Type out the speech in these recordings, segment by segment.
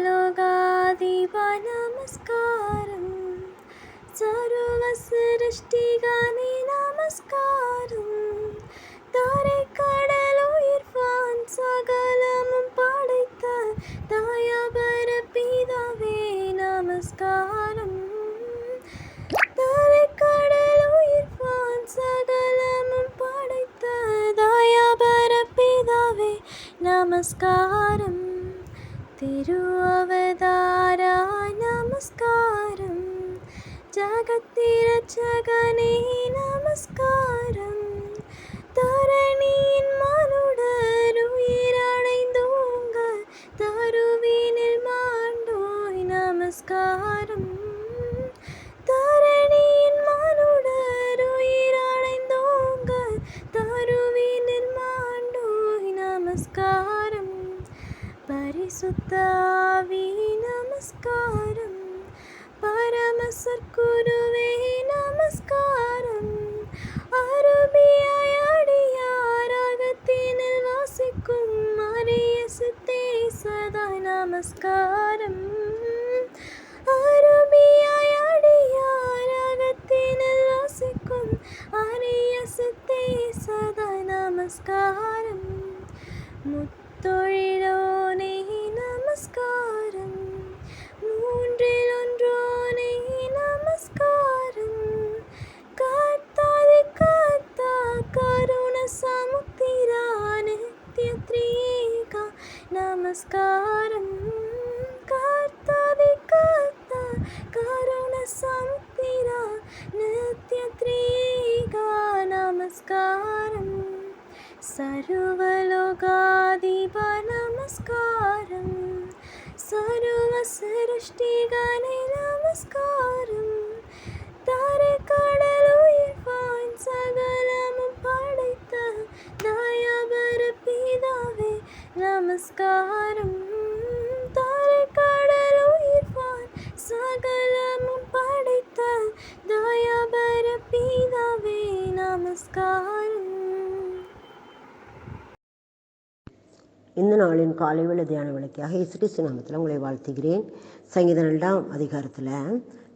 సర్వలోగాదివ నమస్కారం సర్వసృష్టిగాని నమస్కారం தாரை கடல் உயிர்வான் சகலமும் படைத்த தாயாபர பிதாவே நமஸ்காரம் தாரை கடல் உயிர்வான் சகலமும் படைத்த தாயாபர பிதாவே நமஸ்காரம் തിരുവവതാര നമസ്കാരം ജഗത്തിരക്ഷകനേ നമസ്കാരം. പരിശുദ്ധാവി നമസ്കാരം. പരമസർക്കുരുവേ നമസ്കാരം. അറുബിയായ അടിയാരാഗത്തിനിൽ വാസിക്കും മറിയസത്തെ സദാ നമസ്കാരം. സദാ നമസ്കാരം. മുത്ത സംതിര നിത്യത്രീകാ നമസ്കാരം. സർവലോകാധിപ നമസ്കാരം സർവസൃഷ്ടികനെ നമസ്കാരം. நாளின் காலை வேளை தியான விளக்கியாக இசுகிறிஸ்து நாமத்தில் உங்களை வாழ்த்துகிறேன். சங்கீத ரெண்டாம் அதிகாரத்தில்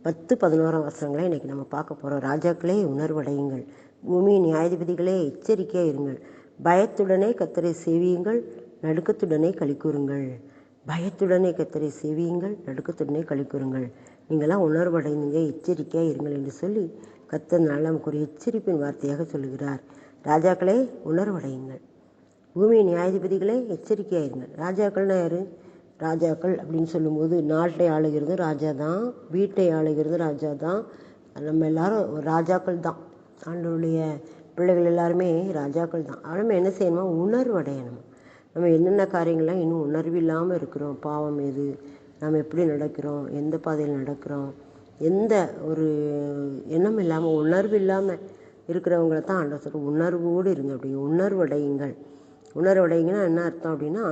பத்து பதினோராம் வசனங்களை இன்றைக்கி நம்ம பார்க்க போகிறோம் ராஜாக்களே உணர்வடையுங்கள். பூமியின் நியாயாதிபதிகளே எச்சரிக்கையாக இருங்கள். பயத்துடனே கத்தரை சேவியுங்கள் நடுக்கத்துடனே கழிக்கூறுங்கள் பயத்துடனே கத்தரை சேவியுங்கள் நடுக்கத்துடனே கழிக்கூறுங்கள் நீங்களாம் உணர்வடைந்தீங்க எச்சரிக்கையாக இருங்கள் என்று சொல்லி கத்தர் நமக்கு ஒரு எச்சரிப்பின் வார்த்தையாக சொல்லுகிறார். ராஜாக்களே உணர்வடையுங்கள். பூமி நியாயாதிபதிகளே எச்சரிக்கையாயிருங்க ராஜாக்கள்னா யார்? ராஜாக்கள் அப்படின்னு சொல்லும்போது நாட்டை ஆளுகிறது ராஜா தான் வீட்டை ஆளுகிறது ராஜா தான் நம்ம எல்லாரும் ராஜாக்கள் தான். ஆண்டவருடைய பிள்ளைகள் எல்லாருமே ராஜாக்கள் தான். நம்ம என்ன செய்யணுமா? உணர்வு அடையணும். நம்ம என்னென்ன காரியங்கள்லாம் இன்னும் உணர்வு இல்லாமல் இருக்கிறோம்? பாவம் எது? நம்ம எப்படி நடக்கிறோம்? எந்த பாதையில் நடக்கிறோம்? எந்த ஒரு எண்ணம் இல்லாமல் உணர்வு இல்லாமல் இருக்கிறவங்கள தான் ஆண்டவர் உணர்வோடு இருங்க. அப்படி உணர்வடையுங்கள் உணர்வடைங்கன்னா என்ன அர்த்தம் அப்படின்னா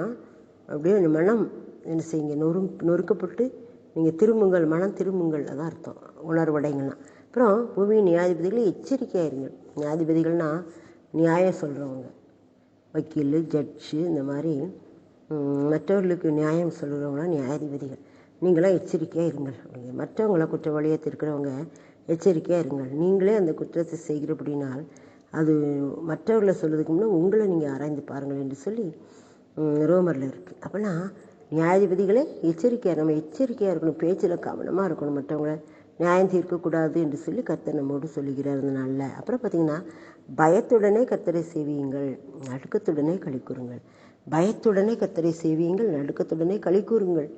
அப்படியே மனம் என்ன செய்யுங்க நொறு நொறுக்கப்பட்டு நீங்கள் திரும்புங்கள் மனம் திரும்புங்கள் அதான் அர்த்தம். உணர்வடைங்கன்னா அப்புறம் பூமி நியாயாதிபதிகளை எச்சரிக்கையாக இருங்கள் நியாயாதிபதிகள்னால் நியாயம் சொல்கிறவங்க வக்கீல் ஜட்ஜு இந்த மாதிரி மற்றவர்களுக்கு நியாயம் சொல்கிறவங்களாம் நியாயாதிபதிகள். நீங்களாம் எச்சரிக்கையாக இருங்கள் அப்படிங்க மற்றவங்கள குற்றவாளியாக இருக்கிறவங்க எச்சரிக்கையாக இருங்கள் நீங்களே அந்த குற்றத்தை செய்கிறபடினால் அது மற்றவர்களை சொல்லுறதுக்கு முன்னே உங்களை நீங்கள் ஆராய்ந்து பாருங்கள் என்று சொல்லி ரோமரில் இருக்குது அப்போனா நியாயாதிபதிகளே எச்சரிக்கையாக நம்ம எச்சரிக்கையாக இருக்கணும் பேச்சில் கவனமாக இருக்கணும் மற்றவங்கள. நியாயம் தீர்க்கக்கூடாது என்று சொல்லி கர்த்தர் நம்மோடு சொல்லுகிறார் அந்த நாளில். அப்புறம் பார்த்தீங்கன்னா பயத்துடனே கர்த்தரை சேவியுங்கள் நடுக்கத்துடனே களி கூறுங்கள். பயத்துடனே கர்த்தரை சேவியுங்கள் நடுக்கத்துடனே களி கூறுங்கள்.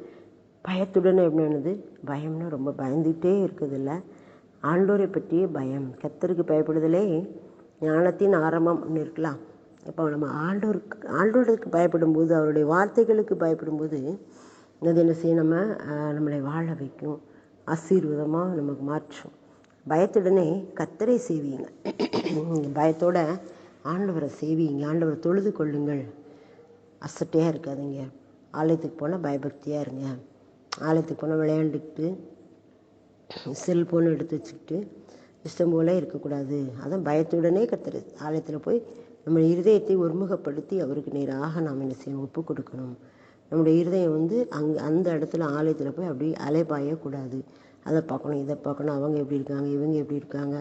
பயத்துடனே என்னது பயம்னா ரொம்ப பயந்துகிட்டே இருக்குதில்ல ஆண்டோரை பற்றிய பயம். கத்தருக்கு பயப்படுதலே ஞானத்தின் ஆரம்பம் அப்படின்னு இருக்கலாம். இப்போ நம்ம ஆண்டோருக்கு ஆண்டோருக்கு பயப்படும்போது அவருடைய வார்த்தைகளுக்கு பயப்படும்போது அது என்ன செய்யும் நம்ம? நம்மளை வாழ வைக்கும். ஆசீர்வாதமாக நமக்கு மாற்றும். பயத்துடனே கத்தரை செய்வீங்க பயத்தோட ஆண்டவரை செய்வீங்க ஆண்டவரை தொழுது கொள்ளுங்கள். அசட்டையாக இருக்காதுங்க. ஆலயத்துக்கு போனால் பயபக்தியாக இருங்க. ஆலயத்துக்கு போனால் விளையாண்டுக்கிட்டு செல்ஃபோன் எடுத்து வச்சுக்கிட்டு இஷ்டம் போல இருக்கக்கூடாது. அதான் பயத்துடனே கர்த்தர் ஆலயத்தில் போய் நம்ம இருதயத்தை ஒருமுகப்படுத்தி அவருக்கு நேராக நாம் என்ன செய்யணும்? ஒப்பு கொடுக்கணும். நம்முடைய இருதயம் வந்து அங்கே அந்த இடத்துல ஆலயத்தில் போய் அப்படி அலைபாயக்கூடாது அதை பார்க்கணும் இதை பார்க்கணும் அவங்க எப்படி இருக்காங்க இவங்க எப்படி இருக்காங்க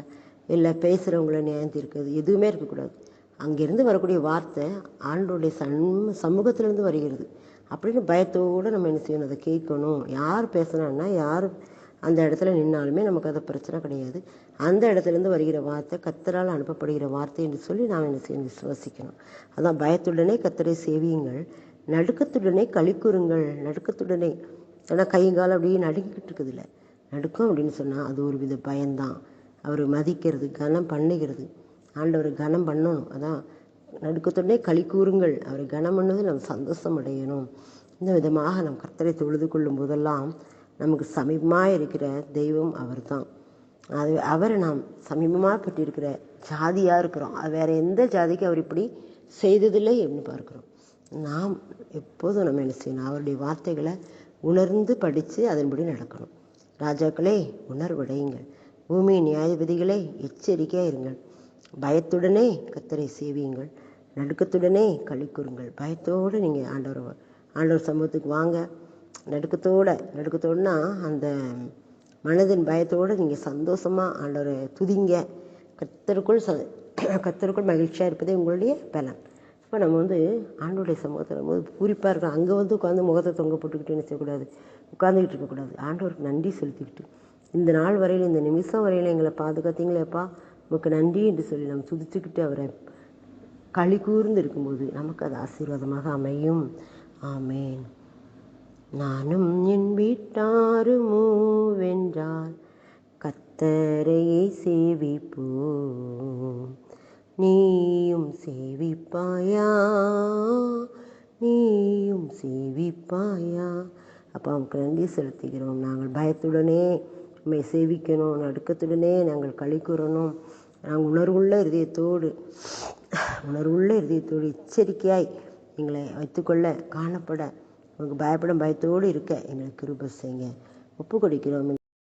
இல்லை பேசுகிறவங்கள நியாயம் தீர்க்கிறது எதுவுமே இருக்கக்கூடாது. அங்கேருந்து வரக்கூடிய வார்த்தை ஆண்டோடைய சன் சமூகத்திலேருந்து வருகிறது. அப்படின்னு பயத்தோடு நம்ம என்ன செய்யணும்? அதை கேட்கணும். யார் பேசுனான்னா யார் அந்த இடத்துல நின்னாலுமே நமக்கு அது பிரச்சனை கிடையாது. அந்த இடத்துலேருந்து வருகிற வார்த்தை கத்தரால் அனுப்பப்படுகிற வார்த்தை என்று சொல்லி நாம் என்ன செய்ய விசுவாசிக்கணும். அதான் பயத்துடனே கத்தரை சேவியுங்கள். நடுக்கத்துடனே கழிக்குறுங்கள் நடுக்கத்துடனே. ஏன்னா கைங்கால் அப்படியே நடுங்கிக்கிட்டு இருக்குதுல்ல நடுக்கம் அப்படின்னு சொன்னால் அது ஒரு வித பயம்தான். அவர் மதிக்கிறது கனம் பண்ணுகிறது. ஆண்டவர் கனம் பண்ணணும். அதான் நடுக்கத்துடனே களி கூறுங்கள் அவரை கனம் பண்ணது நம்ம சந்தோஷம் அடையணும். இந்த விதமாக நம் கர்த்தரை தொழுது கொள்ளும் போதெல்லாம் நமக்கு சமீபமாக இருக்கிற தெய்வம் அவர் தான் அது அவரை நாம் சமீபமாக பெற்றிருக்கிற ஜாதியாக இருக்கிறோம். அது வேறு எந்த ஜாதிக்கு அவர் இப்படி செய்ததில்லை என்று பார்க்குறோம். நாம் எப்போதும் நம்ம என்ன செய்யணும்? அவருடைய வார்த்தைகளை உணர்ந்து படித்து அதன்படி நடக்கணும். ராஜாக்களே உணர்வடையுங்கள். பூமி நியாயபதிகளே எச்சரிக்கையாக இருங்கள். பயத்துடனே கத்தரை சேவியுங்கள். நடுக்கத்துடனே களி கூறுங்கள். பயத்தோடு நீங்கள் ஆண்டவர் ஆண்டவர் சமூகத்துக்கு வாங்க. நடுக்கத்தோடு நடுக்கத்தோடுனா அந்த மனதின் பயத்தோடு நீங்கள் சந்தோஷமாக ஆண்டவரை துதிங்க. கத்தருக்குள் ச கத்தருக்குள் மகிழ்ச்சியாக இருப்பதே உங்களுடைய பலன். இப்போ நம்ம வந்து ஆண்டோடைய சமூகத்தில் போது பூரிப்பாக இருக்கோம் அங்கே வந்து உட்காந்து முகத்தை தொங்க போட்டுக்கிட்டு என்ன செய்யக்கூடாது உட்காந்துக்கிட்டு இருக்கக்கூடாது. ஆண்டவருக்கு நன்றி செலுத்திக்கிட்டு. இந்த நாள் வரையில் இந்த நிமிஷம் வரையில் எங்களை பாதுகாத்தீங்களேப்பா உமக்கு நன்றி என்று சொல்லி நம்ம துதிச்சுக்கிட்டு அவரை களி கூர்ந்து இருக்கும்போது நமக்கு அது ஆசீர்வாதமாக அமையும். ஆமேன். நானும் என் வீட்டாருமோ வென்றால் கத்தரையை சேவிப்போம். நீயும் சேவிப்பாயா? நீயும் சேவிப்பாயா? அப்போ அவனுக்கு நன்றி செலுத்துகிறோம். நாங்கள் பயத்துடனே உண்மை சேவிக்கணும். நடுக்கத்துடனே நாங்கள் களி கூறணும். நாங்கள் உணர்வுள்ள இருதயத்தோடு உணர்வுள்ள இருதயத்தோடு எச்சரிக்கையாய் எங்களை வைத்துக்கொள்ள காணப்பட உங்களுக்கு பயப்படும் பயத்தோடு இருக்க. எங்களுக்கு கிருப செய்யுங்க. ஒப்பு கொடுக்கிறோம்